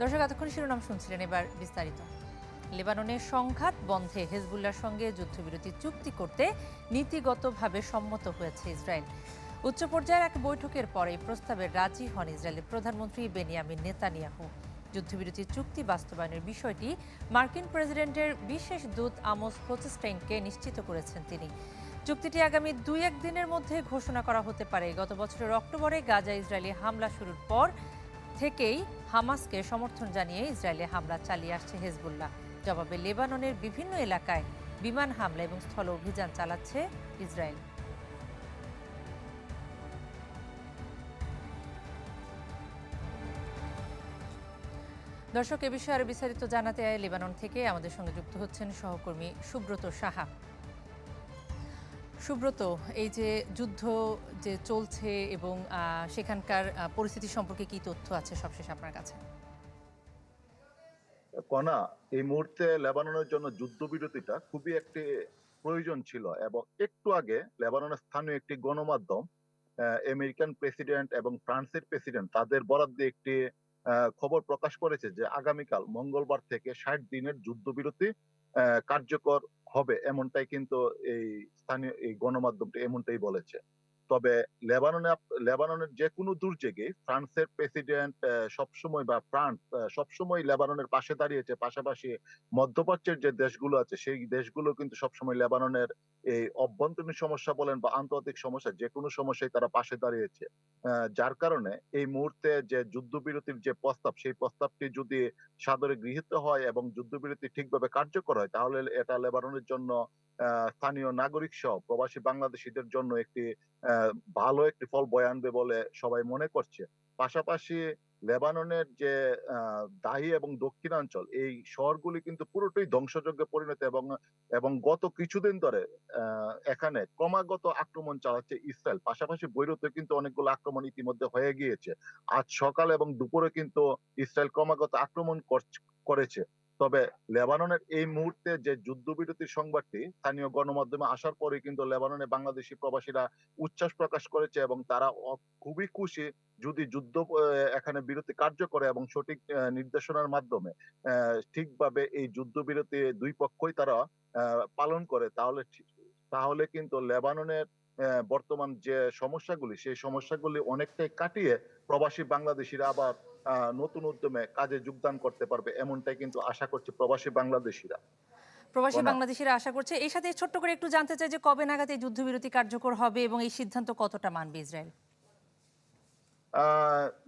দর্শক, এতক্ষণ শিরোনাম শুনছিলেন এবার বিস্তারিত। লেবাননের সংঘাত বন্ধে হেজবুল্লার সঙ্গে যুদ্ধবিরতি চুক্তি করতে নীতিগতভাবে সম্মত হয়েছে ইসরায়েল। উচ্চ পর্যায়ের এক বৈঠকের পরে প্রস্তাবে রাজি হন ইসরায়েলের প্রধানমন্ত্রী বেনিয়ামিন নেতানিয়াহু। যুদ্ধবিরতি চুক্তি বাস্তবায়নের বিষয়টি মার্কিন প্রেসিডেন্টের বিশেষ দূত আমোস হোচস্টেইনকে নিশ্চিত করেছেন তিনি। চুক্তিটি আগামী দুই এক দিনের মধ্যে ঘোষণা করা হতে পারে। গত বছরের অক্টোবরে গাজা ইসরায়েলি হামলা শুরুর পর থেকেই হামাসকে সমর্থন জানিয়ে ইসরায়েলে হামলা চালিয়ে আসছে হেজবুল্লাহ। জবাবে লেবাননের বিভিন্ন এলাকায় বিমান হামলা এবং স্থল অভিযান চালাচ্ছে ইসরায়েল। দর্শক, এ বিষয়ে আরও বিস্তারিত জানাতে আয় লেবানন থেকে আমাদের সঙ্গে যুক্ত হচ্ছেন সহকর্মী সুব্রত সাহা। সুব্রত, এই যে যুদ্ধ যে চলছে এবং সেখানকার পরিস্থিতি সম্পর্কে কি তথ্য আছে সবশেষ আপনার কাছে? কণা এই মুহূর্তে লেবাননের জন্য যুদ্ধবিরতিটা খুবই একটি প্রয়োজন ছিল এবং একটু আগে লেবাননের স্থানীয় একটি গণমাধ্যম আমেরিকান প্রেসিডেন্ট এবং ফ্রান্সের প্রেসিডেন্ট তাদের বরাদ্দে একটি খবর প্রকাশ করেছে যে, আগামীকাল মঙ্গলবার থেকে ষাট দিনের যুদ্ধবিরতি কার্যকর হবে, এমনটাই কিন্তু এই স্থানীয় এই গণমাধ্যমটি এমনটাই বলেছে। তবে লেবাননে লেবাননের যে কোনো দুর্যোগে ফ্রান্সের প্রেসিডেন্ট সবসময় বা ফ্রান্স সবসময় লেবাননের পাশে দাঁড়িয়েছে। পাশাপাশি মধ্যপ্রাচ্যের যে দেশগুলো আছে, সেই দেশগুলো কিন্তু সবসময় লেবাননের এই অভ্যন্তরীণ সমস্যা বলেন বা আন্তর্জাতিক সমস্যা যে কোনো সমস্যায় তারা পাশে দাঁড়িয়েছে। যার কারণে এই মুহূর্তে যে যুদ্ধবিরতির যে প্রস্তাব, সেই প্রস্তাবটি যদি সাদরে গৃহীত হয় এবং যুদ্ধবিরতি ঠিকভাবে কার্যকর হয়, তাহলে এটা লেবাননের জন্য স্থানীয় নাগরিক সহ প্রবাসী বাংলাদেশিদের জন্য একটি ভালো একটি ফল বয়ে আনবে বলে সবাই মনে করছে। পাশাপাশি লেবাননের যে দাহি এবং দক্ষিণাঞ্চল, এই শহরগুলি কিন্তু পুরোটাই ধ্বংসযজ্ঞে পরিণত এবং এবং গত কিছুদিন ধরে এখানে ক্রমাগত আক্রমণ চালাচ্ছে ইসরায়েল। পাশাপাশি বৈরুতে কিন্তু অনেকগুলো আক্রমণ ইতিমধ্যে হয়ে গিয়েছে। আজ সকাল এবং দুপুরে কিন্তু ইসরায়েল ক্রমাগত আক্রমণ করেছে। তবে লেবাননের এই মুহূর্তে যে যুদ্ধবিরতির সংবাদটি স্থানীয় গণমাধ্যমে আসার পরে কিন্তু লেবাননে বাংলাদেশি প্রবাসীরা উচ্ছ্বাস প্রকাশ করেছে এবং তারা খুবই খুশি যদি যুদ্ধ এখানে বিরতি কার্যকরে এবং সঠিক নির্দেশনার মাধ্যমে ঠিকভাবে এই যুদ্ধবিরতি দুই পক্ষই তারা পালন করে, তাহলে তাহলে কিন্তু লেবাননের বর্তমান যে সমস্যাগুলি, সেই সমস্যাগুলি অনেকটাই কাটিয়ে প্রবাসী বাংলাদেশিরা আবার নতুন উদ্যমে কাজে যোগদান করতে পারবে এমনটাই কিন্তু আশা করছে প্রবাসী বাংলাদেশিরা। প্রবাসী বাংলাদেশিরা আশা করছে। এই সাথে ছোট্ট করে একটু জানতে চাই যে কবে নাগাদ এই যুদ্ধবিরতি কার্যকর হবে এবং এই সিদ্ধান্ত কতটা মানবে ইসরায়েল?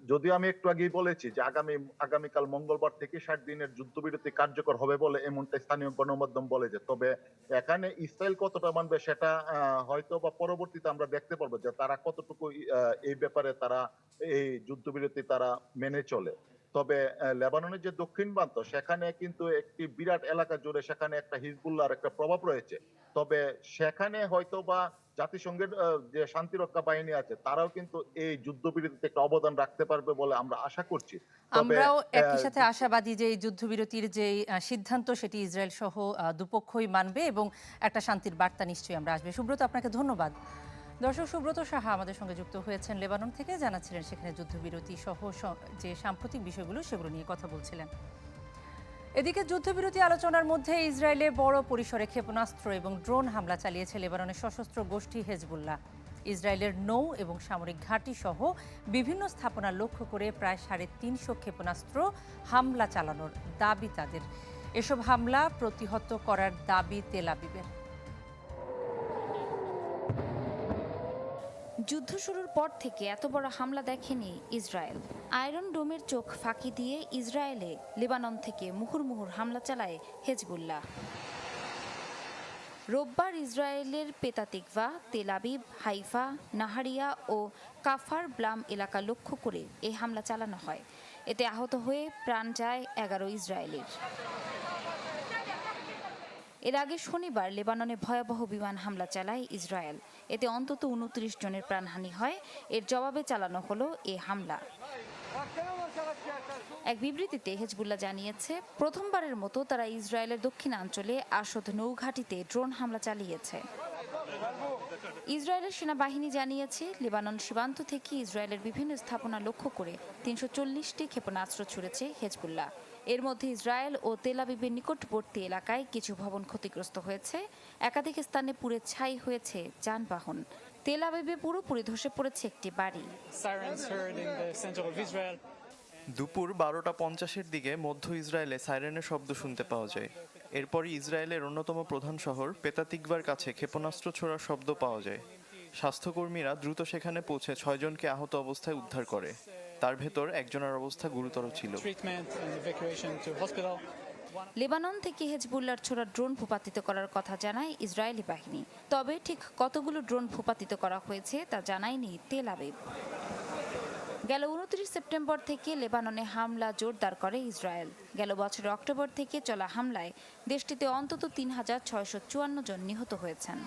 যদিও আমি একটু আগেই বলেছি যে আগামী আগামীকাল মঙ্গলবার থেকে ষাট দিনের যুদ্ধবিরতি কার্যকর হবে বলে এমনটা স্থানীয় গণমাধ্যম বলেছে তবে এখানে ইসরায়েল কতটা মানবে সেটা আহ, হয়তো বা পরবর্তীতে আমরা দেখতে পারব যে তারা কতটুকু এই ব্যাপারে তারা এই যুদ্ধবিরতি তারা মেনে চলে। তবে লেবাননের যে দক্ষিণ প্রান্ত সেখানে কিন্তু একটি বিরাট এলাকা জুড়ে সেখানে একটা হিজবুল্লাহর একটা প্রভাব রয়েছে। তবে সেখানে হয়তো বা জাতিসংঘের যে শান্তিরক্ষা বাহিনী আছে তারাও কিন্তু এই যুদ্ধবিরতিতে একটা অবদান রাখতে পারবে বলে আমরা আশা করছি। আমরাও একই সাথে আশাবাদী যে এই যুদ্ধবিরতির যে সিদ্ধান্ত সেটি ইসরায়েল সহ দুপক্ষই মানবে এবং একটা শান্তির বার্তা নিশ্চয়ই আমরা আসবে। সুব্রত আপনাকে ধন্যবাদ। দর্শক সুব্রত সাহা আমাদের সঙ্গে যুক্ত হয়েছেন লেবানন থেকে, জানাচ্ছিলেন সেখানে যুদ্ধবিরতি সহ যে সাম্প্রতিক বিষয়গুলো সেগুলো নিয়ে কথা বলছিলেন। এদিকে যুদ্ধবিরতি আলোচনার মধ্যে ইসরায়েলে বড় পরিসরে ক্ষেপণাস্ত্র এবং ড্রোন হামলা চালিয়েছে লেবাননের সশস্ত্র গোষ্ঠী হেজবুল্লাহ। ইসরায়েলের নৌ এবং সামরিক ঘাঁটি সহ বিভিন্ন স্থাপনা লক্ষ্য করে প্রায় সাড়ে তিনশো ক্ষেপণাস্ত্র হামলা চালানোর দাবি তাদের। এসব হামলা প্রতিহত করার দাবি তেল আবিবের। যুদ্ধ শুরুর পর থেকে এত বড় হামলা দেখেনি ইসরায়েল। আয়রন ডোমের চোখ ফাঁকি দিয়ে ইসরায়েলে লেবানন থেকে মুহুর্মুহুর হামলা চালায় হেজবুল্লাহ। রোববার ইসরায়েলের পেতাতিকভা, তেল আবিব, হাইফা, নাহারিয়া ও কাফার ব্লাম এলাকা লক্ষ্য করে এই হামলা চালানো হয়। এতে আহত হয়ে প্রাণ যায় এগারো ইসরায়েলের। এর আগে শনিবার লেবাননে ভয়াবহ বিমান হামলা চালায় ইসরায়েল। এতে অন্তত উনত্রিশ জনের প্রাণহানি হয়। এর জবাবে চালানো হলো এ হামলা। এক বিবৃতিতে হেজবুল্লাহ জানিয়েছে, প্রথমবারের মতো তারা ইসরায়েলের দক্ষিণাঞ্চলে আসদ নৌঘাটিতে ড্রোন হামলা চালিয়েছে। ইসরায়েলের সেনাবাহিনী জানিয়েছে, লেবানন সীমান্ত থেকে ইসরায়েলের বিভিন্ন স্থাপনা লক্ষ্য করে তিনশো চল্লিশটি ক্ষেপণাস্ত্র ছুড়েছে হেজবুল্লাহ। এর মধ্যে ইসরায়েল ও তেল আবিবের নিকটবর্তী এলাকায় কিছু ভবন ক্ষতিগ্রস্ত হয়েছে। একাধিক স্থানে পুড়ে ছাই হয়েছে যানবাহন। তেল আবিবে পুরোপুরি ধসে পড়েছে একটি বাড়ি. দুপুর বারোটা পঞ্চাশের দিকে মধ্য ইসরায়েলে সাইরেনের শব্দ শুনতে পাওয়া যায়। এরপরই ইসরায়েলের অন্যতম প্রধান শহর পেতাতিকবার কাছে ক্ষেপণাস্ত্র ছোড়ার শব্দ পাওয়া যায়। স্বাস্থ্যকর্মীরা দ্রুত সেখানে পৌঁছে ছয়জনকে আহত অবস্থায় উদ্ধার করে। তার ভেতর একজনের অবস্থা গুরুতর ছিল. লেবানন থেকে হেজবুল্লার ছোড়া ড্রোন ভূপাতিত করার কথা জানায় ইসরায়েলি বাহিনী। তবে ঠিক কতগুলো ড্রোন ভূপাতিত করা হয়েছে তা জানায়নি তেল আবিব। গেল উনত্রিশ সেপ্টেম্বর থেকে লেবাননে হামলা জোরদার করে ইসরায়েল। গেল বছরের অক্টোবর থেকে চলা হামলায় দেশটিতে অন্তত তিন হাজার ছয়শো চুয়ান্ন জন নিহত হয়েছেন।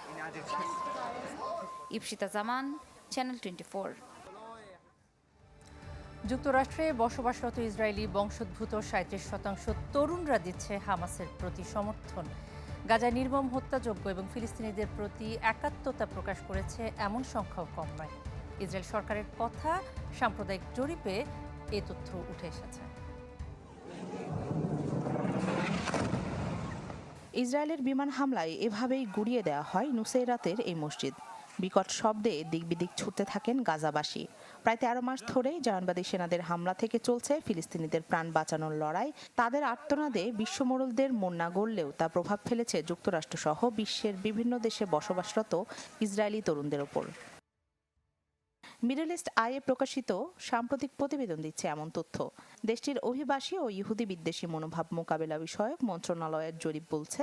Ipsita Zaman channel twenty four. যুক্তরাষ্ট্রে বসবাসরত ইসরায়েলি বংশোদ্ভূত সাঁত্রিশ শতাংশ তরুণরা দিচ্ছে হামাসের প্রতি সমর্থন। গাজায় নির্মম হত্যাযোগ্য এবং ফিলিস্তিনিদের প্রতি একাত্মতা প্রকাশ করেছে এমন সংখ্যাও কম নয়। ইসরায়েল সরকারের কথা সাম্প্রদায়িক জরিপে এ তথ্য উঠে এসেছে। ইসরায়েলের বিমান হামলায় এভাবেই গুড়িয়ে দেওয়া হয় নুসেরাতের এই মসজিদ। বিকট শব্দে দিক বিদিক ছুটতে থাকেন গাজাবাসী। প্রায় তেরো মাস ধরেই জাহানবাদী সেনাদের হামলা থেকে চলছে, ফিলিস্তিনিদের প্রাণ বাঁচানোর লড়াই। তাদের আর্তনাদে বিশ্বমোড়লদের মন না গড়লেও তা প্রভাব ফেলেছে যুক্তরাষ্ট্রসহ বিশ্বের বিভিন্ন দেশে বসবাসরত ইসরায়েলি তরুণদের ওপর। মিডল ইস্ট আইয়ে প্রকাশিত সাম্প্রতিক প্রতিবেদন দিচ্ছে এমন তথ্য। দেশটির অভিবাসী ও ইহুদি বিদ্বেষী মনোভাব মোকাবেলা বিষয়ক মন্ত্রণালয়ের জরিপ বলছে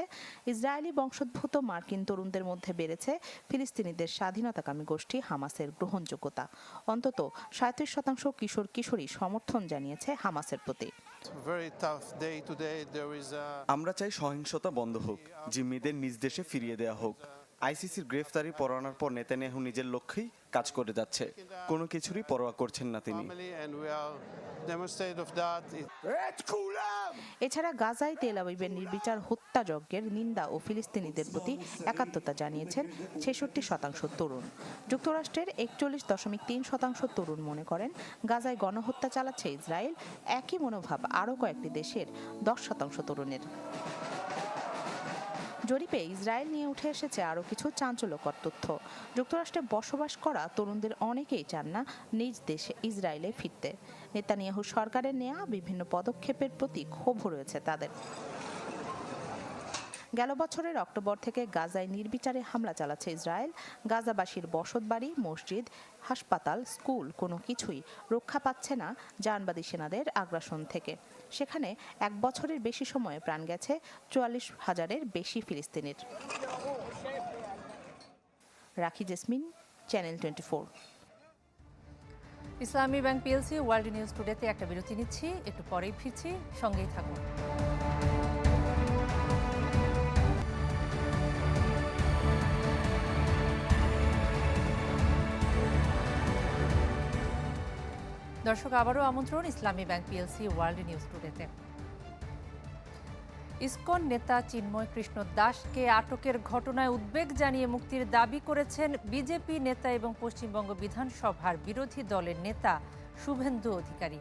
ইসরায়েলি বংশোদ্ভূত মার্কিন তরুণদের মধ্যে বেড়েছে ফিলিস্তিনিদের স্বাধীনতাকামী গোষ্ঠী হামাসের গ্রহণযোগ্যতা। অন্তত সাঁত্রিশ শতাংশ কিশোর কিশোরী সমর্থন জানিয়েছে হামাসের প্রতি। আমরা চাই সহিংসতা বন্ধ হোক জিম্মিদের নিজ দেশে ফিরিয়ে দেওয়া হোক। আইসিসির গ্রেফতারি পরোয়ানার পর নেতানিয়াহু নিজের লক্ষ্যেই কাজ করে যাচ্ছে। কোনো কিছুরই পরোয়া করছেন না তিনি। এছাড়া গাজায় তেল আবিবের নির্বিচার হত্যাযজ্ঞের নিন্দা ও ফিলিস্তিনিদের প্রতি একাত্মতা জানিয়েছেন ছেষট্টি শতাংশ তরুণ। যুক্তরাষ্ট্রের একচল্লিশ দশমিক তিন শতাংশ তরুণ মনে করেন, গাজায় গণহত্যা চালাচ্ছে ইসরায়েল। একই মনোভাব আরও কয়েকটি দেশের দশ শতাংশ তরুণের। জরিপে ইসরায়েল নিয়ে উঠে এসেছে আরও কিছু চাঞ্চল্যকর তথ্য। যুক্তরাষ্ট্রে বসবাস করা তরুণদের অনেকেই চান না নিজ দেশে ইসরায়েলে ফিরতে। নেতানিয়াহু সরকারের নেয়া বিভিন্ন পদক্ষেপের প্রতি ক্ষোভ রয়েছে তাদের। গেল বছরের অক্টোবর থেকে গাজায় নির্বিচারে হামলা চালাচ্ছে ইসরায়েল। গাজাবাসীর বসতবাড়ি, মসজিদ, হাসপাতাল, স্কুল কোনো কিছুই রক্ষা পাচ্ছে না জানবাদী সেনাদের আগ্রাসন থেকে। সেখানে এক বছরের বেশি সময়ে প্রাণ গেছে চুয়াল্লিশ হাজারের বেশি ফিলিস্তিনির। Rakhi Jesmin, channel twenty Islami Bank PLC, world news টুডেতে একটা বিরতি নিচ্ছি। একটু পরেই ফিরছি, সঙ্গেই থাকুন। দর্শক, আবারও আমন্ত্রণ Islami Bank PLC world news টুডেতে। ISKCON নেতা চিন্ময় কৃষ্ণ দাসকে আটকের ঘটনায় উদ্বেগ জানিয়ে মুক্তির দাবি করেছেন বিজেপি নেতা এবং পশ্চিমবঙ্গ বিধানসভার বিরোধী দলের নেতা শুভেন্দু অধিকারী।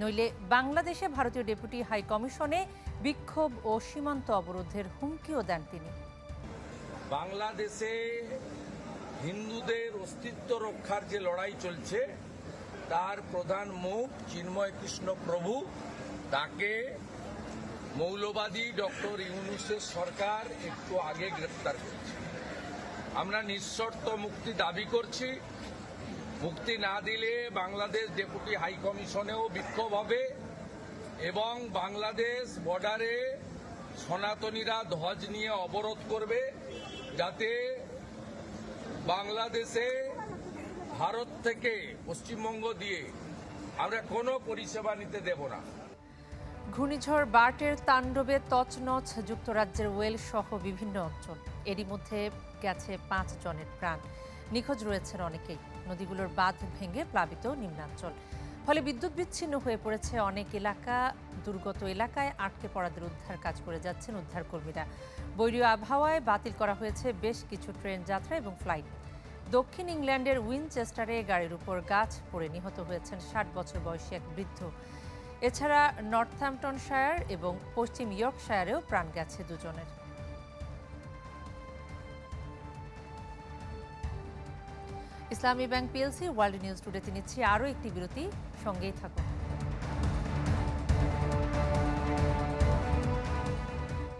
নইলে বাংলাদেশে ভারতীয় ডেপুটি হাই কমিশনে বিক্ষোভ ও সীমান্ত অবরোধের হুমকিও দেন তিনি। বাংলাদেশে হিন্দুদের অস্তিত্ব রক্ষার যে লড়াই চলছে তার প্রধান মুখ চিন্ময় কৃষ্ণ প্রভু। তাকে মৌলবাদী ডক্টর ইউনুসের সরকার একটু আগে গ্রেপ্তার করেছে। আমরা নিঃশর্ত মুক্তি দাবি করছি। মুক্তি না দিলে বাংলাদেশ ডেপুটি হাই কমিশনেও বিক্ষোভ হবে এবং বাংলাদেশ বর্ডারে সনাতনীরা ধ্বজ নিয়ে অবরোধ করবে যাতে বাংলাদেশে ভারত থেকে পশ্চিমবঙ্গ দিয়ে আমরা কোনো পরিষেবা নিতে দেব না। ঘূর্ণিঝড় বার্টের তাণ্ডবে তছনছ যুক্তরাজ্যের ওয়েল সহ বিভিন্ন অঞ্চল। এরই মধ্যে গেছে পাঁচ জনের প্রাণ। নিখোঁজ রয়েছেন অনেকেই। নদীগুলোর বাঁধ ভেঙে প্লাবিত নিম্নাঞ্চল। ফলে বিদ্যুৎ বিচ্ছিন্ন হয়ে পড়েছে অনেক এলাকা। দুর্গত এলাকায় আটকে পড়াদের উদ্ধার কাজ করে যাচ্ছেন উদ্ধারকর্মীরা। বৈরীয় আবহাওয়ায় বাতিল করা হয়েছে বেশ কিছু ট্রেন যাত্রা এবং ফ্লাইট। দক্ষিণ ইংল্যান্ডের উইনচেস্টারে গাড়ির উপর গাছ পড়ে নিহত হয়েছেন ষাট বছর বয়সী এক বৃদ্ধ। এছাড়া নর্থহ্যাম্পটনশায়ার এবং পশ্চিম ইয়র্কশায়ারেও প্রাণ গেছে দুজনের। Islami Bank PLC, world news টুডেতে নিচ্ছি আরও একটি বিরতি। সঙ্গেই থাকুন।